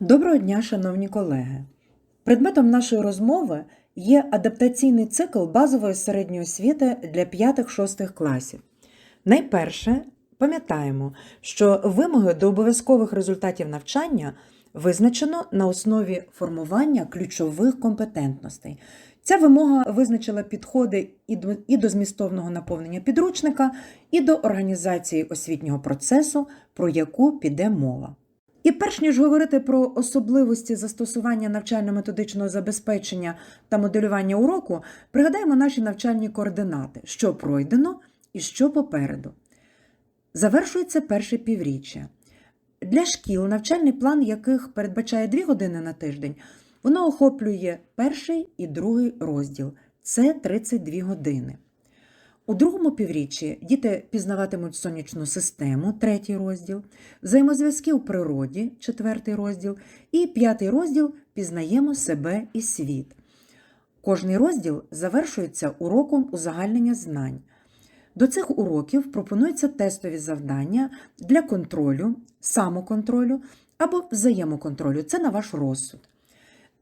Доброго дня, шановні колеги! Предметом нашої розмови є адаптаційний цикл базової середньої освіти для 5-6 класів. Найперше, пам'ятаємо, що вимоги до обов'язкових результатів навчання визначено на основі формування ключових компетентностей. Ця вимога визначила підходи і до, змістовного наповнення підручника, і до організації освітнього процесу, про яку піде мова. І перш ніж говорити про особливості застосування навчально-методичного забезпечення та моделювання уроку, пригадаємо наші навчальні координати, що пройдено і що попереду. Завершується перше півріччя. Для шкіл, навчальний план яких передбачає 2 години на тиждень, воно охоплює перший і другий розділ це 32 години. У другому півріччі діти пізнаватимуть сонячну систему, третій розділ, взаємозв'язки у природі, четвертий розділ, і п'ятий розділ пізнаємо себе і світ. Кожний розділ завершується уроком узагальнення знань. До цих уроків пропонуються тестові завдання для контролю, самоконтролю або взаємоконтролю. Це на ваш розсуд.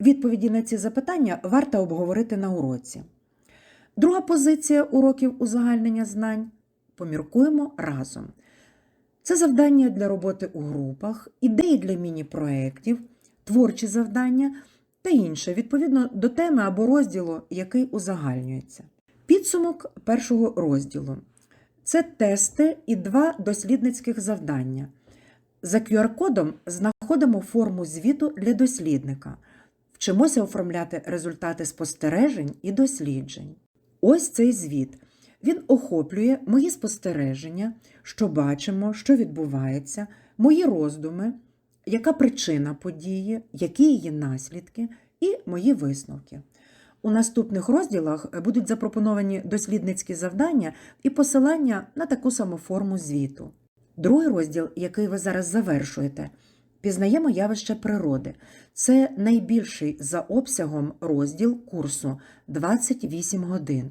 Відповіді на ці запитання варто обговорити на уроці. Друга позиція уроків узагальнення знань поміркуємо разом. Це завдання для роботи у групах, ідеї для міні-проєктів, творчі завдання та інше, відповідно до теми або розділу, який узагальнюється. Підсумок першого розділу це тести і два дослідницьких завдання. За QR-кодом знаходимо форму звіту для дослідника. Вчимося оформляти результати спостережень і досліджень. Ось цей звіт. Він охоплює мої спостереження, що бачимо, що відбувається, мої роздуми, яка причина події, які її наслідки, і мої висновки. У наступних розділах будуть запропоновані дослідницькі завдання і посилання на таку саму форму звіту. Другий розділ, який ви зараз завершуєте, пізнаємо явища природи. Це найбільший за обсягом розділ курсу 28 годин.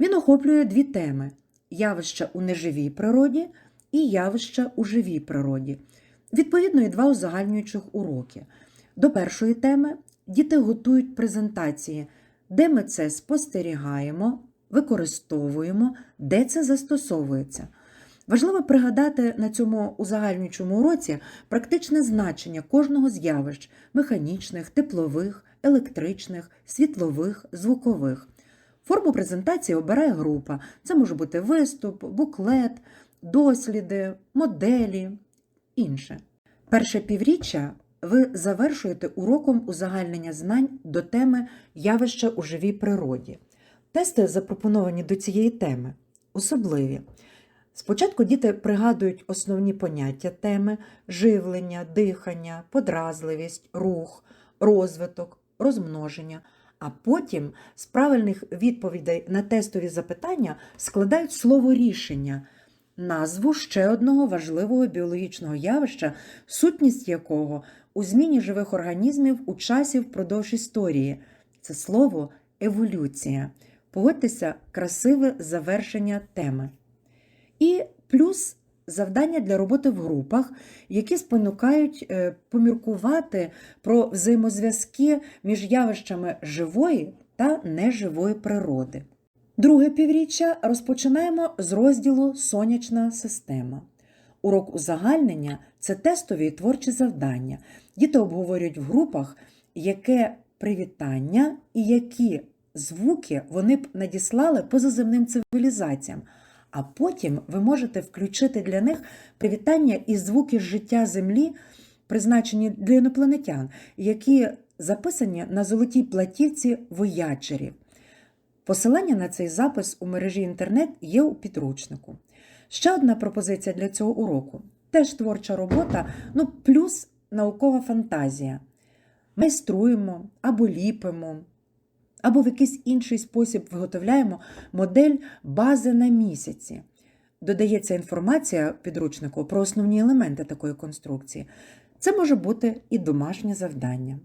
Він охоплює дві теми: явища у неживій природі і явища у живій природі. Відповідно, і два узагальнюючих уроки. До першої теми діти готують презентації, де ми це спостерігаємо, використовуємо, де це застосовується. Важливо пригадати на цьому узагальнюючому уроці практичне значення кожного з явищ механічних, теплових, електричних, світлових, звукових. Форму презентації обирає група. Це може бути виступ, буклет, досліди, моделі, інше. Перше півріччя ви завершуєте уроком узагальнення знань до теми явища у живій природі. Тести, запропоновані до цієї теми, особливі. Спочатку діти пригадують основні поняття теми живлення, дихання, подразливість, рух, розвиток, розмноження, а потім з правильних відповідей на тестові запитання складають слово рішення, назву ще одного важливого біологічного явища, сутність якого у зміні живих організмів у часі впродовж історії. Це слово еволюція. Погодьтеся, красиве завершення теми. І плюс завдання для роботи в групах, які спонукають е, поміркувати про взаємозв'язки між явищами живої та неживої природи. Друге півріччя розпочинаємо з розділу Сонячна система. Урок узагальнення це тестові і творчі завдання. Діти обговорюють в групах, яке привітання і які звуки вони б надіслали позаземним цивілізаціям. А потім ви можете включити для них привітання і звуки життя Землі, призначені для інопланетян, які записані на золотій платівці воячерів. Посилання на цей запис у мережі інтернет є у підручнику. Ще одна пропозиція для цього уроку теж творча робота, ну плюс наукова фантазія. Майструємо або ліпимо, або в якийсь інший спосіб виготовляємо модель бази на місяці. Додається інформація підручнику про основні елементи такої конструкції. Це може бути і домашнє завдання.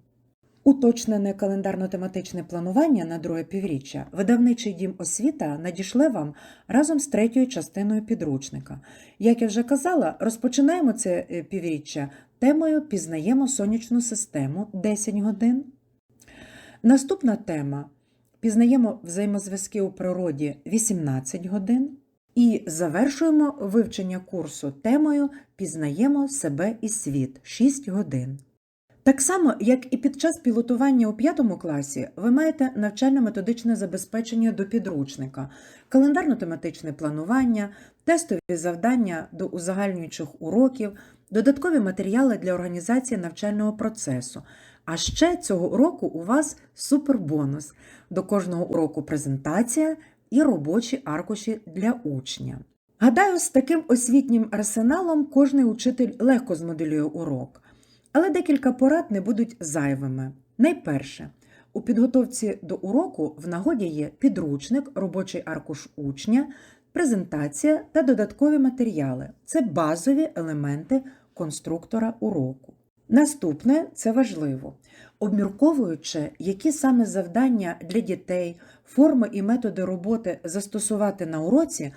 Уточнене календарно-тематичне планування на друге півріччя видавничий дім освіта надішле вам разом з третьою частиною підручника. Як я вже казала, розпочинаємо це е, півріччя темою Пізнаємо сонячну систему 10 годин. Наступна тема Пізнаємо взаємозв'язки у природі 18 годин. І завершуємо вивчення курсу темою Пізнаємо себе і світ 6 годин. Так само, як і під час пілотування у 5 класі, ви маєте навчально-методичне забезпечення до підручника, календарно-тематичне планування, тестові завдання до узагальнюючих уроків, додаткові матеріали для організації навчального процесу. А ще цього року у вас супербонус. До кожного уроку презентація і робочі аркуші для учня. Гадаю, з таким освітнім арсеналом кожний учитель легко змоделює урок, але декілька порад не будуть зайвими. Найперше, у підготовці до уроку в нагоді є підручник, робочий аркуш учня, презентація та додаткові матеріали це базові елементи конструктора уроку. Наступне це важливо. Обмірковуючи, які саме завдання для дітей, форми і методи роботи застосувати на уроці,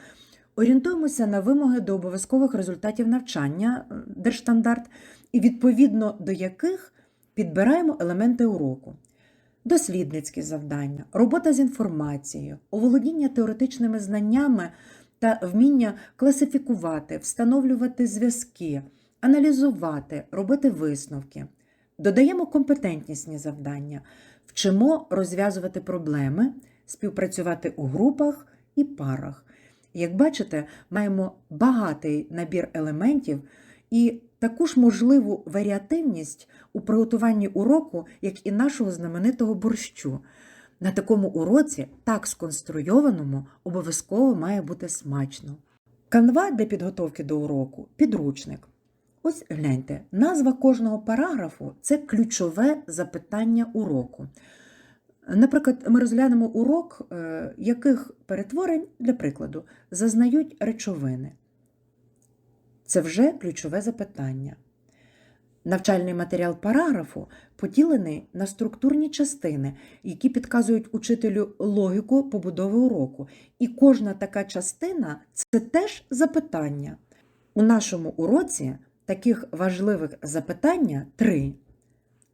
орієнтуємося на вимоги до обов'язкових результатів навчання держстандарт, і відповідно до яких підбираємо елементи уроку. Дослідницькі завдання, робота з інформацією, оволодіння теоретичними знаннями та вміння класифікувати, встановлювати зв'язки, аналізувати, робити висновки. Додаємо компетентнісні завдання, вчимо розв'язувати проблеми, співпрацювати у групах і парах. Як бачите, маємо багатий набір елементів і таку ж можливу варіативність у приготуванні уроку, як і нашого знаменитого борщу. На такому уроці, так сконструйованому, обов'язково має бути смачно. Канва для підготовки до уроку підручник. Ось гляньте, назва кожного параграфу це ключове запитання уроку. Наприклад, ми розглянемо урок, е, яких перетворень, для прикладу, зазнають речовини. Це вже ключове запитання. Навчальний матеріал параграфу поділений на структурні частини, які підказують учителю логіку побудови уроку. І кожна така частина це теж запитання. У нашому уроці таких важливих запитання три.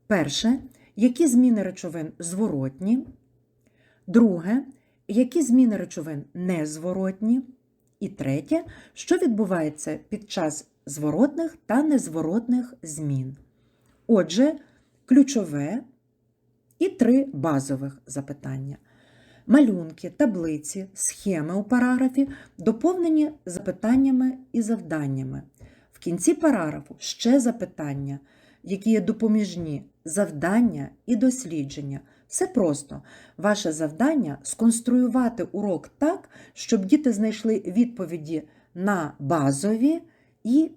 Перше, які зміни речовин зворотні. Друге, які зміни речовин незворотні. І третє, що відбувається під час зворотних та незворотних змін. Отже, ключове і три базових запитання. Малюнки, таблиці, схеми у параграфі доповнені запитаннями і завданнями. В кінці параграфу ще запитання, які є допоміжні, завдання і дослідження. Все просто. Ваше завдання сконструювати урок так, щоб діти знайшли відповіді на базові і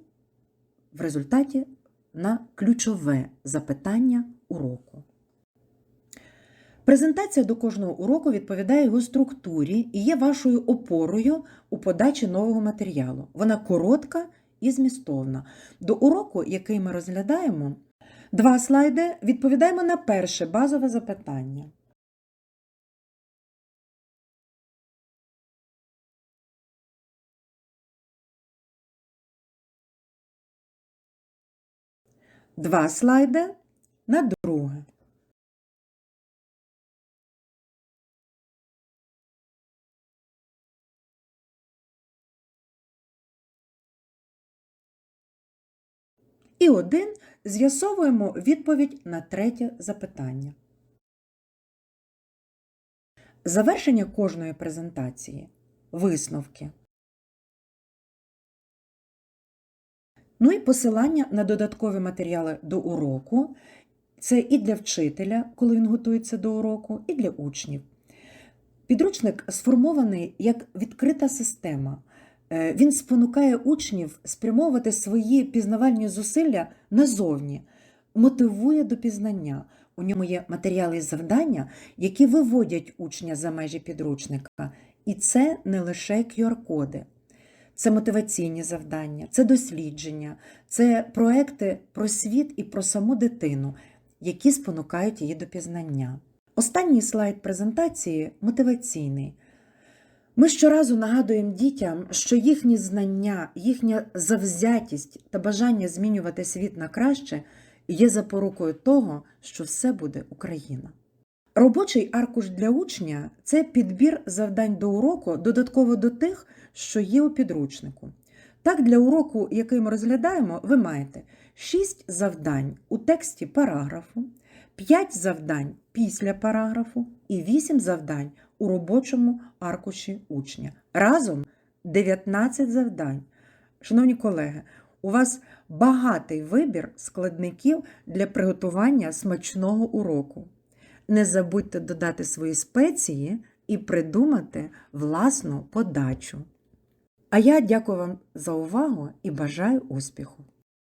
в результаті на ключове запитання уроку. Презентація до кожного уроку відповідає його структурі і є вашою опорою у подачі нового матеріалу. Вона коротка і змістовна. До уроку, який ми розглядаємо, два слайди відповідаємо на перше базове запитання. Два слайди на друге. І один з'ясовуємо відповідь на третє запитання. Завершення кожної презентації висновки. Ну і посилання на додаткові матеріали до уроку. Це і для вчителя, коли він готується до уроку, і для учнів. Підручник сформований як відкрита система. Е, Він спонукає учнів спрямовувати свої пізнавальні зусилля назовні, мотивує до пізнання. У ньому є матеріали і завдання, які виводять учня за межі підручника. І це не лише QR-коди. Це мотиваційні завдання, це дослідження, це проекти про світ і про саму дитину, які спонукають її до пізнання. Останній слайд презентації мотиваційний. Ми щоразу нагадуємо дітям, що їхні знання, їхня завзятість та бажання змінювати світ на краще є запорукою того, що все буде Україна. Робочий аркуш для учня це підбір завдань до уроку додатково до тих, що є у підручнику. Так, для уроку, який ми розглядаємо, ви маєте 6 завдань у тексті параграфу, 5 завдань після параграфу і 8 завдань у робочому аркуші учня. Разом 19 завдань. Шановні колеги, у вас багатий вибір складників для приготування смачного уроку. Не забудьте додати свої спеції і придумати власну подачу. А я дякую вам за увагу і бажаю успіху!